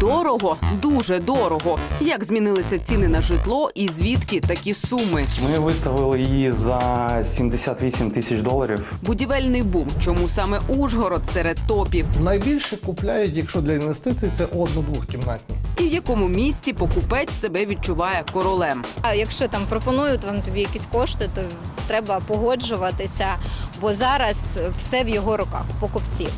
Дорого, дуже дорого. Як змінилися ціни на житло і звідки такі суми? Ми виставили її за 78 тисяч доларів. Будівельний бум. Чому саме Ужгород серед топів? Найбільше купляють, якщо для інвестицій, це одно-двохкімнатні. І в якому місті покупець себе відчуває королем? А якщо там пропонують вам тобі якісь кошти, то треба погоджуватися, бо зараз все в його руках, покупців.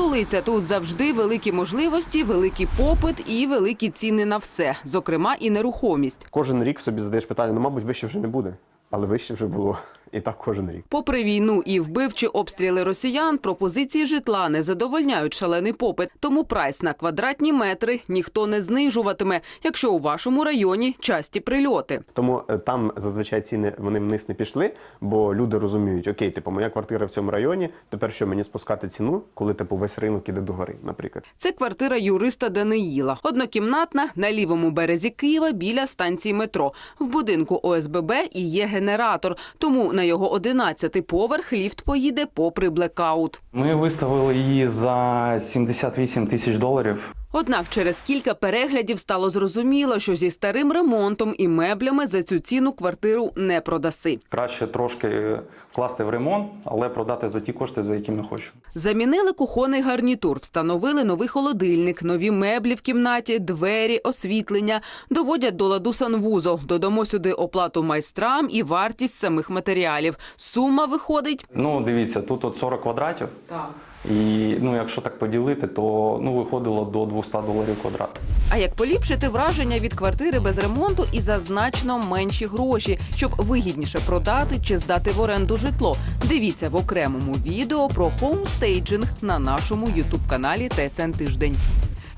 Столиця тут завжди великі можливості, великий попит і великі ціни на все, зокрема і нерухомість. Кожен рік собі задаєш питання, ну, мабуть, вище вже не буде, але вище вже було. І так кожен рік. Попри війну і вбивчі обстріли росіян, пропозиції житла не задовольняють шалений попит. Тому прайс на квадратні метри ніхто не знижуватиме, якщо у вашому районі часті прильоти. Тому е, там зазвичай ціни вони вниз не пішли, бо люди розуміють, окей, типу, моя квартира в цьому районі. Тепер що мені спускати ціну, коли типу весь ринок іде догори, наприклад. Це квартира юриста Даниїла. Однокімнатна на лівому березі Києва біля станції метро. В будинку ОСББ і є генератор. Тому на його 11-й поверх ліфт поїде попри блекаут. Ми виставили її за 78 тисяч доларів. Однак через кілька переглядів стало зрозуміло, що зі старим ремонтом і меблями за цю ціну квартиру не продаси. Краще трошки вкласти в ремонт, але продати за ті кошти, за які ми хочемо. Замінили кухонний гарнітур, встановили новий холодильник, нові меблі в кімнаті, двері, освітлення, доводять до ладу санвузол. Додамо сюди оплату майстрам і вартість самих матеріалів. Сума виходить. Ну, дивіться, тут от 40 квадратів. Так. І ну, якщо так поділити, то ну, виходило до 200 доларів квадрат. А як поліпшити враження від квартири без ремонту і за значно менші гроші, щоб вигідніше продати чи здати в оренду житло? Дивіться в окремому відео про хоумстейджинг на нашому ютуб каналі ТСН Тиждень.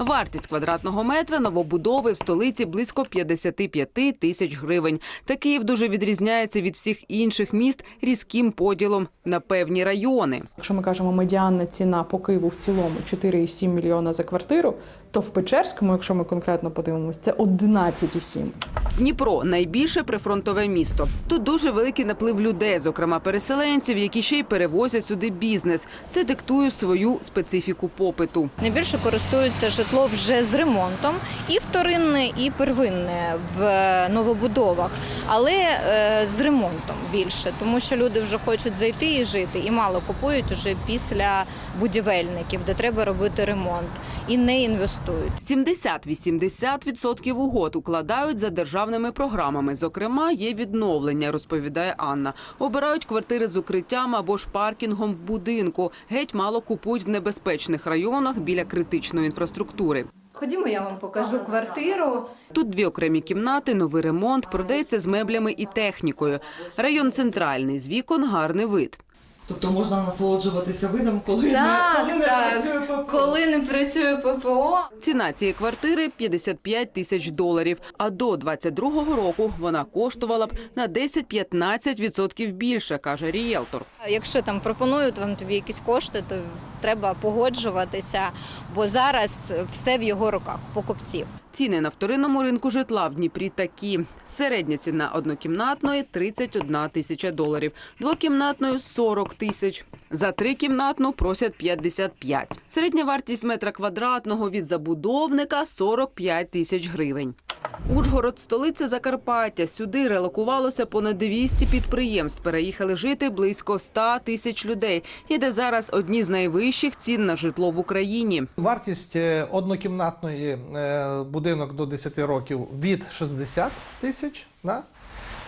Вартість квадратного метра новобудови в столиці близько 55 тисяч гривень. Та Київ дуже відрізняється від всіх інших міст різким поділом на певні райони. Якщо ми кажемо медіанна ціна по Києву в цілому 4,7 мільйона за квартиру, то в Печерському, якщо ми конкретно подивимось, це 11,7. Дніпро найбільше прифронтове місто. Тут дуже великий наплив людей, зокрема переселенців, які ще й перевозять сюди бізнес. Це диктує свою специфіку попиту. Найбільше користуються житло вже з ремонтом, і вторинне, і первинне в е, новобудовах, але е, з ремонтом більше, тому що люди вже хочуть зайти і жити, і мало купують уже після будівельників, де треба робити ремонт, і не інвестують. 70-80% угод укладають за державними програмами. Зокрема, є відновлення, розповідає Анна. Обирають квартири з укриттям або ж паркінгом в будинку. Геть мало купують в небезпечних районах біля критичної інфраструктури. Ходімо, я вам покажу квартиру. Тут дві окремі кімнати, новий ремонт, продається з меблями і технікою. Район центральний, з вікон гарний вид. Тобто можна насолоджуватися видом, коли не, Так, коли не так. працює ППО. Коли не працює ППО, Ціна цієї квартири 55 тисяч доларів. А до 22-го року вона коштувала б на 10-15% більше, каже рієлтор. Якщо там пропонують вам тобі якісь кошти, то треба погоджуватися, бо зараз все в його руках, покупців. Ціни на вторинному ринку житла в Дніпрі такі: середня ціна однокімнатної 31 тисяча доларів, двокімнатної 40 тисяч. За трикімнатну просять 55. Середня вартість метра квадратного від забудовника 45 тисяч гривень. Ужгород, столиця Закарпаття. Сюди релокувалося понад 200 підприємств. Переїхали жити близько 100 тисяч людей. І де зараз одні з найвищих цін на житло в Україні. Вартість е, однокімнатної е, будинок до 10 років від 60 тисяч,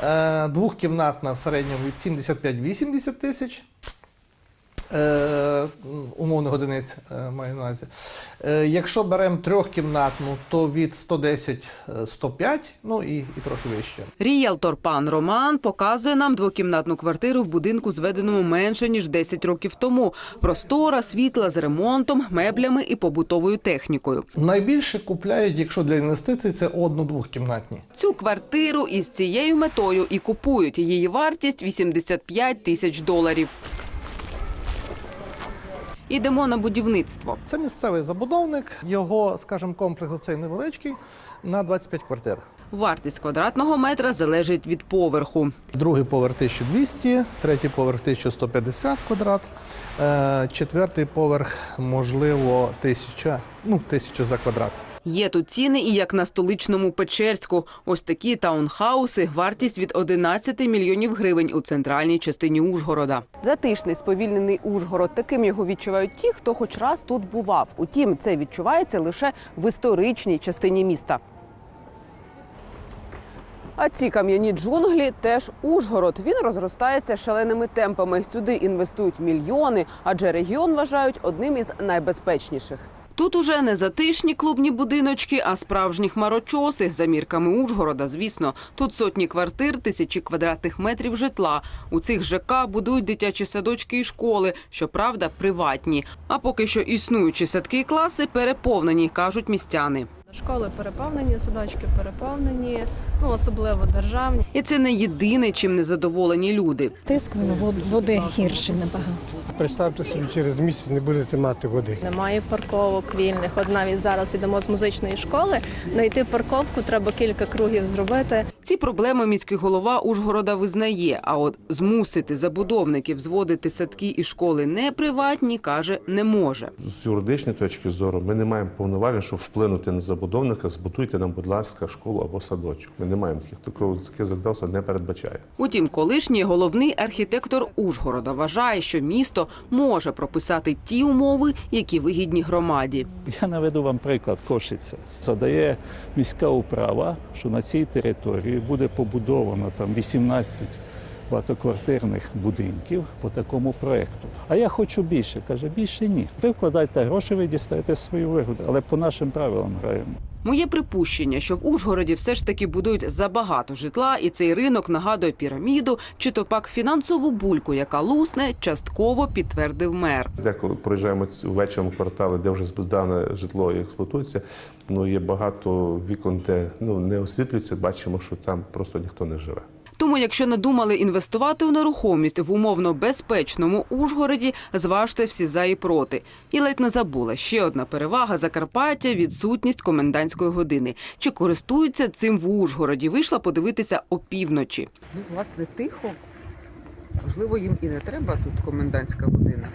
е, двохкімнатна в середньому від 75-80 тисяч. Е, умовних одиниць е, маю на увазі. Е, якщо беремо трьохкімнатну, то від 110-105, ну і, і трохи вище. Рієлтор пан Роман показує нам двокімнатну квартиру в будинку, зведеному менше ніж 10 років тому. Простора, світла з ремонтом, меблями і побутовою технікою. Найбільше купляють, якщо для інвестицій, це одно-двохкімнатні. Цю квартиру із цією метою і купують. Її вартість 85 тисяч доларів. Ідемо на будівництво. Це місцевий забудовник. Його, скажімо, комплекс оцей невеличкий на 25 квартир. Вартість квадратного метра залежить від поверху. Другий поверх 1200, третій поверх 1150 квадрат, е, четвертий поверх, можливо, 1000, ну, 1000 за квадрат. Є тут ціни і як на столичному Печерську. Ось такі таунхауси, вартість від 11 мільйонів гривень у центральній частині Ужгорода. Затишний сповільнений Ужгород. Таким його відчувають ті, хто хоч раз тут бував. Утім, це відчувається лише в історичній частині міста. А ці кам'яні джунглі теж Ужгород. Він розростається шаленими темпами. Сюди інвестують мільйони, адже регіон вважають одним із найбезпечніших. Тут уже не затишні клубні будиночки, а справжні хмарочоси. За мірками Ужгорода, звісно, тут сотні квартир, тисячі квадратних метрів житла. У цих ЖК будують дитячі садочки і школи, щоправда, приватні. А поки що існуючі садки і класи переповнені, кажуть містяни. Школи переповнені, садочки переповнені, ну особливо державні. І це не єдине, чим незадоволені люди. Тиск вод- води гірше набагато. Представте собі, через місяць не будете мати води. Немає парковок вільних. От навіть зараз йдемо з музичної школи. Знайти парковку треба кілька кругів зробити. Ці проблеми міський голова Ужгорода визнає. А от змусити забудовників зводити садки і школи не приватні, каже, не може. з юридичної точки зору ми не маємо повноважень, щоб вплинути на забудовника. Збудуйте нам, будь ласка, школу або садочок. Ми не маємо таких таке законодавство не передбачає. Утім, колишній головний архітектор Ужгорода вважає, що місто може прописати ті умови, які вигідні громаді. Я наведу вам приклад Кошиця. Задає міська управа, що на цій території буде побудовано там 18 багатоквартирних будинків по такому проекту. А я хочу більше. Каже, більше ні. Ви вкладайте гроші, ви дістаєте свою вигоду, але по нашим правилам граємо. Моє припущення, що в Ужгороді все ж таки будують забагато житла, і цей ринок нагадує піраміду чи то пак фінансову бульку, яка лусне, частково підтвердив мер. Деколи проїжджаємо ці- ввечері в квартали, де вже збудане житло і експлуатується. Ну є багато вікон, де ну не освітлюється. Бачимо, що там просто ніхто не живе. Тому, якщо надумали інвестувати у нерухомість в умовно безпечному Ужгороді, зважте всі за і проти. І ледь не забула ще одна перевага Закарпаття відсутність комендантської години. Чи користуються цим в Ужгороді? Вийшла подивитися опівночі. Ну, власне, тихо. Можливо, їм і не треба тут комендантська година.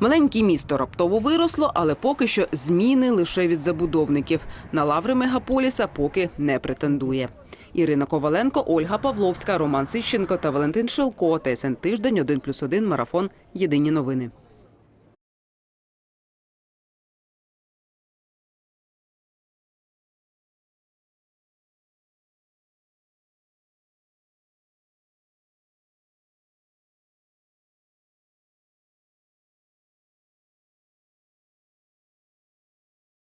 Маленьке місто раптово виросло, але поки що зміни лише від забудовників. На лаври мегаполіса поки не претендує. Ірина Коваленко, Ольга Павловська, Роман Сищенко та Валентин Шилко. ТСН Тиждень 1+,1 Марафон. Єдині новини.